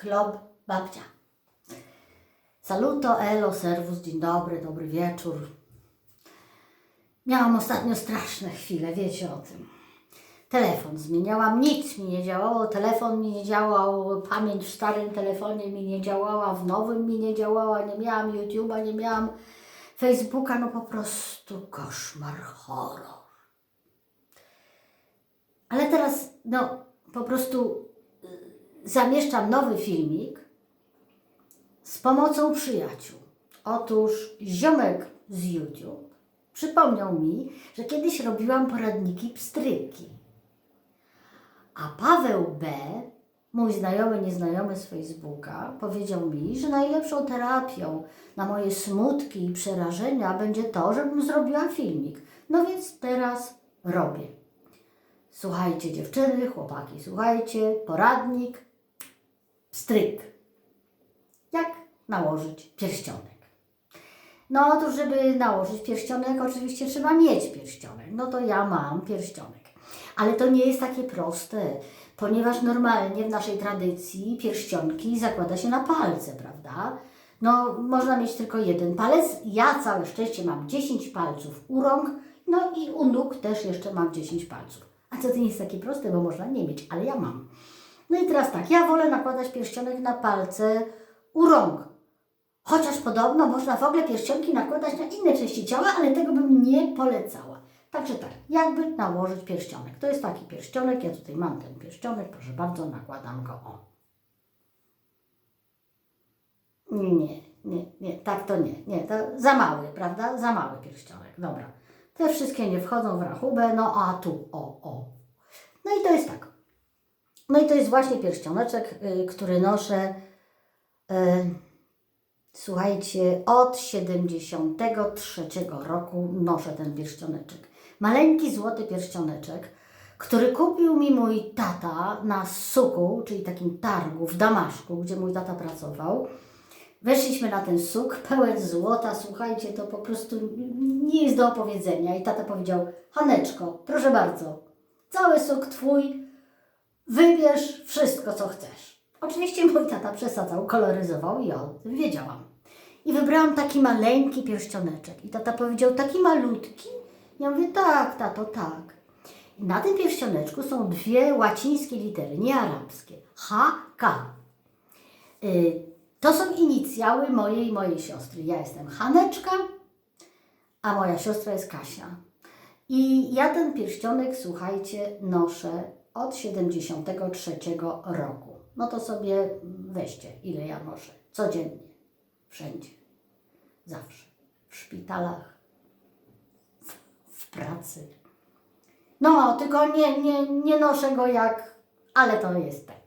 Klob babcia. Saluto, elo, servus, dzień dobry, dobry wieczór. Miałam ostatnio straszne chwile, wiecie o tym. Telefon zmieniałam, nic mi nie działało, telefon mi nie działał, pamięć w starym telefonie mi nie działała, w nowym mi nie działała, nie miałam YouTube'a, nie miałam Facebooka, no po prostu koszmar, horror. Ale teraz, no, po prostu zamieszczam nowy filmik z pomocą przyjaciół. Otóż ziomek z YouTube przypomniał mi, że kiedyś robiłam poradniki pstryki. A Paweł B., mój znajomy, nieznajomy z Facebooka, powiedział mi, że najlepszą terapią na moje smutki i przerażenia będzie to, żebym zrobiła filmik. No więc teraz robię. Słuchajcie dziewczyny, chłopaki, słuchajcie, poradnik, stryk. Jak nałożyć pierścionek? No otóż, żeby nałożyć pierścionek, oczywiście trzeba mieć pierścionek. No to ja mam pierścionek. Ale to nie jest takie proste, ponieważ normalnie w naszej tradycji pierścionki zakłada się na palce, prawda? No, można mieć tylko jeden palec. Ja całe szczęście mam 10 palców u rąk, no i u nóg też jeszcze mam 10 palców. A co to nie jest takie proste, bo można nie mieć, ale ja mam. No i teraz tak, ja wolę nakładać pierścionek na palce u rąk. Chociaż podobno można w ogóle pierścionki nakładać na inne części ciała, ale tego bym nie polecała. Także tak, jakby nałożyć pierścionek. To jest taki pierścionek, ja tutaj mam ten pierścionek, proszę bardzo, nakładam go o. Nie, nie, nie, tak to nie, nie, to za mały, prawda? Za mały pierścionek, dobra. Te wszystkie nie wchodzą w rachubę, no a tu, o, o. No i to jest tak. No i to jest właśnie pierścioneczek, y, który noszę, y, słuchajcie, od 73 roku noszę ten pierścioneczek. Maleńki złoty pierścioneczek, który kupił mi mój tata na suku, czyli takim targu w Damaszku, gdzie mój tata pracował. Weszliśmy na ten suk, pełen złota, słuchajcie, to po prostu nie jest do opowiedzenia. I tata powiedział, Haneczko, proszę bardzo, cały suk twój, wybierz wszystko, co chcesz. Oczywiście mój tata przesadzał, koloryzował i o tym wiedziałam. I wybrałam taki maleńki pierścioneczek. I tata powiedział, taki malutki? Ja mówię, tak, tato, tak. I na tym pierścioneczku są dwie łacińskie litery, nie arabskie. H, K. Y, to są inicjały mojej i mojej siostry. Ja jestem Haneczka, a moja siostra jest Kasia. I ja ten pierścionek, słuchajcie, noszę od 73 roku. No to sobie weźcie, ile ja noszę. Codziennie. Wszędzie. Zawsze. W szpitalach. W, w pracy. No, tylko nie, nie, nie noszę go jak... Ale to jest tak.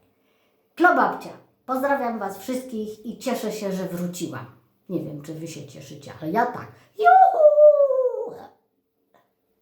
Klobabcia. Pozdrawiam Was wszystkich i cieszę się, że wróciłam. Nie wiem, czy Wy się cieszycie, ale ja tak. Jo!